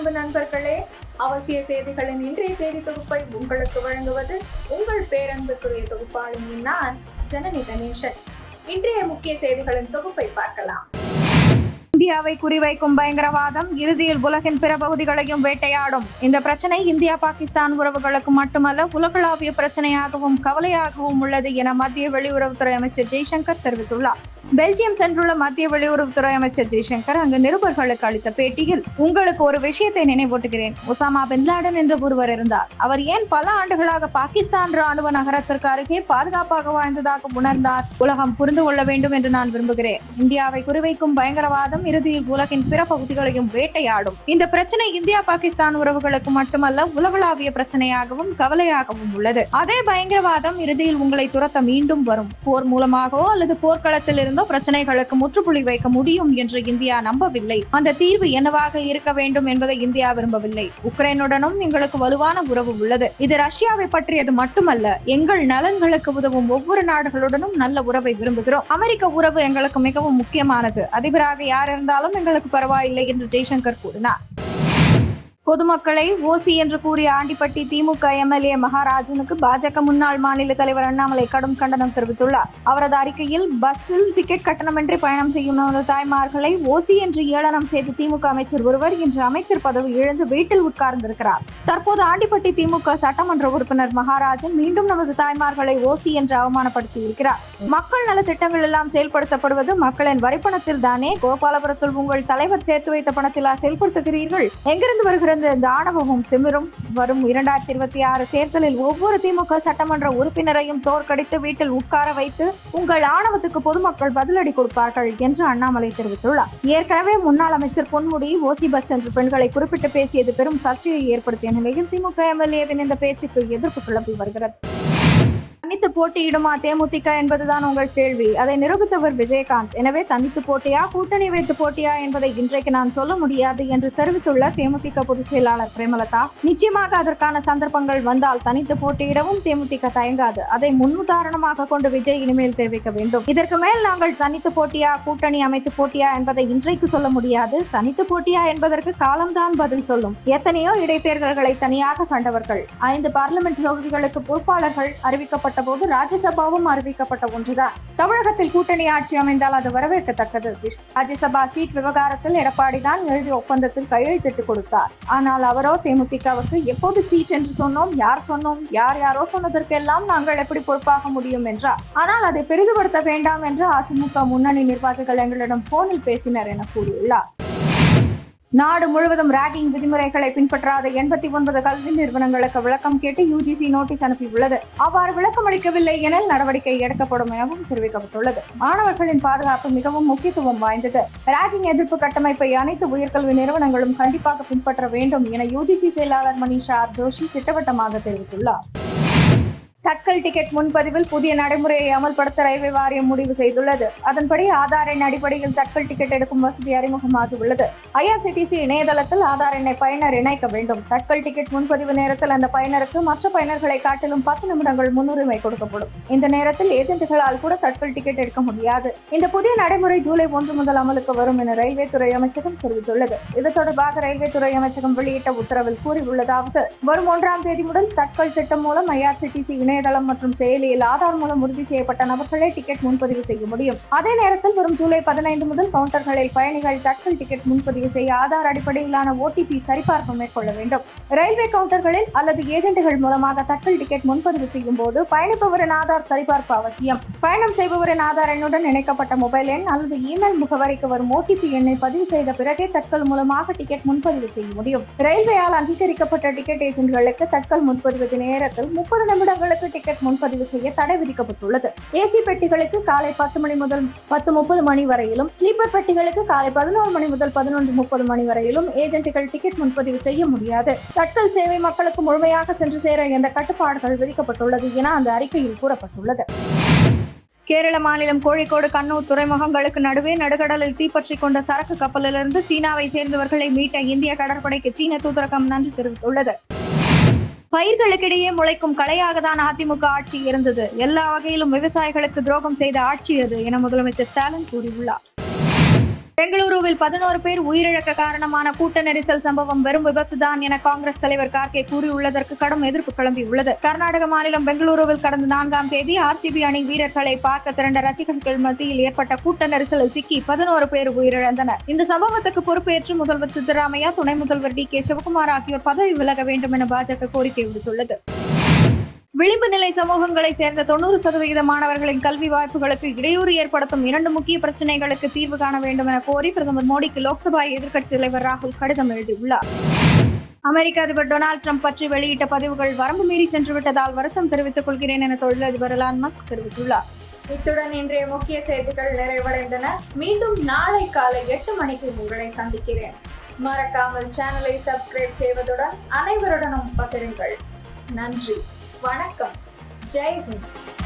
அன்பு நண்பர்களே அவசிய செய்திகளின் இன்றைய செய்தி தொகுப்பை உங்களுக்கு வழங்குவது உங்கள் பேரன்புக்குரிய தொகுப்பாளினி நான் ஜனனி கணேசன். இன்றைய முக்கிய செய்திகளின் தொகுப்பை பார்க்கலாம். இந்தியாவை குறிவைக்கும் பயங்கரவாதம் இறுதியில் உலகின் பிற பகுதிகளையும் வேட்டையாடும். இந்த பிரச்சனை இந்தியா பாகிஸ்தான் உறவுகளுக்கு மட்டுமல்ல உலகளாவிய பிரச்சனையாகவும் கவலையாகவும் உள்ளது என மத்திய வெளியுறவுத்துறை அமைச்சர் ஜெய்சங்கர் தெரிவித்துள்ளார். பெல்ஜியம் சென்றுள்ள மத்திய வெளியுறவுத்துறை அமைச்சர் ஜெய்சங்கர் அங்கு நிருபர்களுக்கு அளித்த பேட்டியில் உங்களுக்கு ஒரு விஷயத்தை நினைவூட்டுகிறேன். ஒசாமா பின்லாடன் என்ற ஒருவர் இருந்தார். அவர் ஏன் பல ஆண்டுகளாக பாகிஸ்தான் ராணுவ நகரத்திற்கு அருகே பாதுகாப்பாக வாழ்ந்ததாக உணர்ந்தார். உலகம் புரிந்து கொள்ள வேண்டும் என்று நான் விரும்புகிறேன். இந்தியாவை குறிவைக்கும் பயங்கரவாதம் இறுதியில் உலகின் பிற பகுதிகளையும் வேட்டையாடும். இந்த பிரச்சனை இந்தியா பாகிஸ்தான் உறவுகளுக்கு மட்டுமல்ல உலகளாவிய பிரச்சனையாகவும் கவலையாகவும் உள்ளது. அதே பயங்கரவாதம் இறுதியில் உங்களை துரத்த மீண்டும் வரும். போர் மூலமாகவோ அல்லது போர்க்களத்தில் இருந்தோ பிரச்சனைகளுக்கு முற்றுப்புள்ளி வைக்க முடியும் என்று இந்தியா நம்பவில்லை. அந்த தீர்வு என்னவாக இருக்க வேண்டும் என்பதை இந்தியா விரும்பவில்லை. உக்ரைனுடனும் எங்களுக்கு வலுவான உறவு உள்ளது. இது ரஷ்யாவை பற்றியது மட்டுமல்ல எங்கள் நலன்களுக்கு உதவும் ஒவ்வொரு நாடுகளுடனும் நல்ல உறவை விரும்புகிறோம். அமெரிக்க உறவு எங்களுக்கு மிகவும் முக்கியமானது. அதிபராக யார் இருந்தாலும் எங்களுக்கு பரவாயில்லை என்று ஜெய்சங்கர் கூறினார். பொதுமக்களை ஓசி என்று கூறிய ஆண்டிப்பட்டி திமுக எம்எல்ஏ மகாராஜனுக்கு பாஜக முன்னாள் மாநில தலைவர் அண்ணாமலை கடும் கண்டனம் தெரிவித்துள்ளார். அவரது அறிக்கையில் பஸ்ஸில் டிக்கெட் கட்டணமின்றி பயணம் செய்யும் நமது தாய்மார்களை ஓசி என்று ஏளனம் செய்த திமுக அமைச்சர் ஒருவர் இன்று அமைச்சர் பதவி இழந்து வீட்டில் உட்கார்ந்திருக்கிறார். தற்போது ஆண்டிப்பட்டி திமுக சட்டமன்ற உறுப்பினர் மகாராஜன் மீண்டும் நமது தாய்மார்களை ஓசி என்று அவமானப்படுத்தி இருக்கிறார் மக்கள் நல திட்டங்கள் எல்லாம் செயல்படுத்தப்படுவது மக்களின் வரிப்பணத்தில் தானே? கோபாலபுரத்தில் உங்கள் தலைவர் சேர்த்து வைத்த பணத்திலா செயல்படுத்துகிறீர்கள்? எங்கிருந்து வருகிறது? இந்த ஆணவமும் திமிரும் வரும் இரண்டாயிரத்தி இருபத்தி ஆறு தேர்தலில் ஒவ்வொரு திமுக சட்டமன்ற உறுப்பினரையும் தோற்கடித்து வீட்டில் உட்கார வைத்து உங்கள் ஆணவத்துக்கு பொதுமக்கள் பதிலடி கொடுப்பார்கள் என்று அண்ணாமலை தெரிவித்துள்ளார். ஏற்கனவே முன்னாள் அமைச்சர் பொன்முடி ஓசி பஸ் என்ற பெண்களை குறிப்பிட்டு பேசியது பெரும் சர்ச்சையை ஏற்படுத்திய நிலையில் திமுக எம்எல்ஏவின் இந்த பேச்சுக்கு எதிர்ப்பு கிளம்பி வருகிறது. தனித்து போட்டியிடுமா தேமுதிக என்பதுதான் உங்கள் கேள்வி. அதை நிரூபித்தவர் விஜயகாந்த். எனவே தனித்து போட்டியா கூட்டணி வைத்து போட்டியா என்பதை இன்றைக்கு நான் சொல்ல முடியாது என்று தெரிவித்துள்ள தேமுதிக பொதுச் செயலாளர் பிரேமலதா நிச்சயமாக அதற்கான சந்தர்ப்பங்கள் வந்தால் தனித்து போட்டியிடவும் தேமுதிக தயங்காது. அதை முன்னுதாரணமாக கொண்டு விஜய் இனிமேல் தெரிவிக்க வேண்டும். இதற்கு மேல் நாங்கள் தனித்து போட்டியா கூட்டணி அமைத்து போட்டியா என்பதை இன்றைக்கு சொல்ல முடியாது. தனித்து போட்டியா என்பதற்கு காலம்தான் பதில் சொல்லும். எத்தனையோ இடைத்தேர்தல்களை தனியாக கண்டவர்கள் ஐந்து பார்லிமெண்ட் தொகுதிகளுக்கு பொறுப்பாளர்கள் அறிவிக்கப்பட்ட போது ராஜ்யசபாவும் அறிவிக்கப்பட்ட ஒன்றுதான். தமிழகத்தில் கூட்டணி ஆட்சி அமைந்தால் அது வரவேற்கத்தக்கது. ராஜ்யசபா சீட் விவகாரத்தில் எடப்பாடி தான் எழுதிய ஒப்பந்தத்தில் கையெழுத்திட்டு கொடுத்தார். ஆனால் அவரோ தேமுதிகவுக்கு எப்போது சீட் என்று சொன்னோம் யார் சொன்னோம் யார் யாரோ சொன்னதற்கெல்லாம் நாங்கள் எப்படி பொறுப்பாக முடியும் என்றார். ஆனால் அதை பெரிதுபடுத்த வேண்டாம் என்று அதிமுக முன்னணி நிர்வாகிகள் எங்களிடம் போனில் பேசினர் என கூறியுள்ளார். நாடு முழுவதும் ராகிங் விதிமுறைகளை பின்பற்றாத எண்பத்தி ஒன்பது கல்வி நிறுவனங்களுக்கு விளக்கம் கேட்டு யுஜிசி நோட்டீஸ் அனுப்பியுள்ளது. அவ்வாறு விளக்கம் அளிக்கவில்லை என நடவடிக்கை எடுக்கப்படும் எனவும் தெரிவிக்கப்பட்டுள்ளது. மாணவர்களின் பாதுகாப்பு மிகவும் முக்கியத்துவம் வாய்ந்தது. ராகிங் எதிர்ப்பு கட்டமைப்பை அனைத்து உயர்கல்வி நிறுவனங்களும் கண்டிப்பாக பின்பற்ற வேண்டும் என யுஜிசி செயலாளர் மணிஷா ஜோஷி திட்டவட்டமாக தெரிவித்துள்ளார். தட்கல் டிக்கெட் முன்பதிவில் புதிய நடைமுறையை அமல்படுத்த ரயில்வே வாரியம் முடிவு செய்துள்ளது. அதன்படி ஆதார் எண் அடிப்படையில் தட்கல் டிக்கெட் எடுக்கும் வசதி அறிமுகமாகி உள்ளது ஐஆர்சிடிசி இணையதளத்தில் ஆதார் எண்ணை பயனர் இணைக்க வேண்டும். தட்கல் டிக்கெட் முன்பதிவு நேரத்தில் அந்த பயனருக்கு மற்ற பயனர்களை காட்டிலும் பத்து நிமிடங்கள் முன்னுரிமை கொடுக்கப்படும். இந்த நேரத்தில் ஏஜென்ட்டுகளால் கூட தட்கல் டிக்கெட் எடுக்க முடியாது. இந்த புதிய நடைமுறை ஜூலை ஒன்று முதல் அமலுக்கு வரும் என ரயில்வே துறை அமைச்சகம் தெரிவித்துள்ளது. இது தொடர்பாக ரயில்வே துறை அமைச்சகம் வெளியிட்ட உத்தரவில் கூறியுள்ளதாவது வரும் ஒன்றாம் தேதி முதல் தட்கல் திட்டம் மூலம் ஐஆர்சிடிசி இணையதளம் மற்றும் செயலியில் ஆதார் மூலம் உறுதி செய்யப்பட்ட நபர்களே டிக்கெட் முன்பதிவு செய்ய முடியும். அதே நேரத்தில் வரும் ஜூலை பதினைந்து முதல் கவுண்டர்களில் பயணிகள் தட்கல் டிக்கெட் முன்பதிவு செய்ய ஆதார் அடிப்படையிலான ஓடிபி சரிபார்ப்பு மேற்கொள்ள வேண்டும். ரயில்வே கவுண்டர்களில் அல்லது ஏஜென்ட்டுகள் மூலமாக தட்கல் டிக்கெட் முன்பதிவு செய்யும் போது பயணிப்பவரின் ஆதார் சரிபார்ப்பு அவசியம். பயணம் செய்பவரின் ஆதார் எண்ணுடன் இணைக்கப்பட்ட மொபைல் எண் அல்லது இமெயில் முகவரிக்கு வரும் ஓடிபி எண்ணை பதிவு செய்த பிறகே தட்கல் மூலமாக டிக்கெட் முன்பதிவு செய்ய முடியும். ரயில்வேயால் அங்கீகரிக்கப்பட்ட டிக்கெட் ஏஜென்ட்களுக்கு தட்கல் முன்பதிவு நேரத்தில் முப்பது நிமிடங்களுக்கு டிக்கெட் முன்பதிவு செய்ய தடை விதிக்கப்பட்டுள்ளது. ஏசி பெட்டிகளுக்கு காலை பத்து மணி முதல் பத்து முப்பது மணி வரையிலும் ஸ்லீப்பர் பெட்டிகளுக்கு காலை பதினோரு மணி முதல் பதினொன்று முப்பது மணி வரையிலும் ஏஜென்ட்டுகள் டிக்கெட் முன்பதிவு செய்ய முடியாது. தட்கல் சேவை மக்களுக்கு முழுமையாக சென்று சேர இந்த கட்டுப்பாடுகள் விதிக்கப்பட்டுள்ளது என அந்த அறிக்கையில் கூறப்பட்டுள்ளது. கேரள மாநிலம் கோழிக்கோடு கண்ணூர் துறைமுகங்களுக்கு நடுவே நடுக்கடலில் தீப்பற்றிக் கொண்ட சரக்கு கப்பலிலிருந்து சீனாவை சேர்ந்தவர்களை மீட்ட இந்திய கடற்படைக்கு சீன தூதரகம் நன்றி தெரிவித்துள்ளது. பயிர்களுக்கிடையே முளைக்கும் கலையாக தான் அதிமுக ஆட்சி இருந்தது. எல்லா வகையிலும் விவசாயிகளுக்கு துரோகம் செய்த ஆட்சி அது என முதலமைச்சர் ஸ்டாலின் கூறியுள்ளார். பெங்களூருவில் பதினோரு பேர் உயிரிழக்க காரணமான கூட்ட நெரிசல் சம்பவம் வெறும் விபத்து தான் என காங்கிரஸ் தலைவர் கார்கே கூறியுள்ளதற்கு கடும் எதிர்ப்பு கிளம்பியுள்ளது. கர்நாடக மாநிலம் பெங்களூருவில் கடந்த நான்காம் தேதி ஆர்சிபி அணி வீரர்களை பார்க்க திரண்ட ரசிகர்கள் மத்தியில் ஏற்பட்ட கூட்ட நெரிசலில் சிக்கி பதினோரு பேர் உயிரிழந்தனர். இந்த சம்பவத்துக்கு பொறுப்பேற்று முதல்வர் சித்தராமையா துணை முதல்வர் டி கே சிவகுமார் ஆகியோர் பதவி விலக வேண்டும் என பாஜக கோரிக்கை விடுத்துள்ளது. விளிம்பு நிலை சமூகங்களை சேர்ந்த தொண்ணூறு சதவிகித மாணவர்களின் கல்வி வாய்ப்புகளுக்கு இடையூறு ஏற்படுத்தும் இரண்டு முக்கிய பிரச்சனைகளுக்கு தீர்வு காண வேண்டும் என கோரி பிரதமர் மோடிக்கு லோக்சபா எதிர்க்கட்சித் தலைவர் ராகுல் கடிதம் எழுதியுள்ளார். அமெரிக்க அதிபர் டொனால்டு ட்ரம்ப் பற்றி வெளியிட்ட பதிவுகள் வரம்பு மீறி சென்று விட்டதால் வருத்தம் தெரிவித்துக் கொள்கிறேன் என தொழிலதிபர் எலான் மஸ்க் தெரிவித்துள்ளார். இத்துடன் இன்றைய முக்கிய செய்திகள் நிறைவடைந்தன. மீண்டும் நாளை காலை எட்டு மணிக்கு உங்களை சந்திக்கிறேன். மறக்காமல் சேனலை சப்ஸ்கிரைப் செய்வதுடன் அனைவருடனும் பகிருங்கள். நன்றி. வணக்கம் ஜெய் ஹிந்த்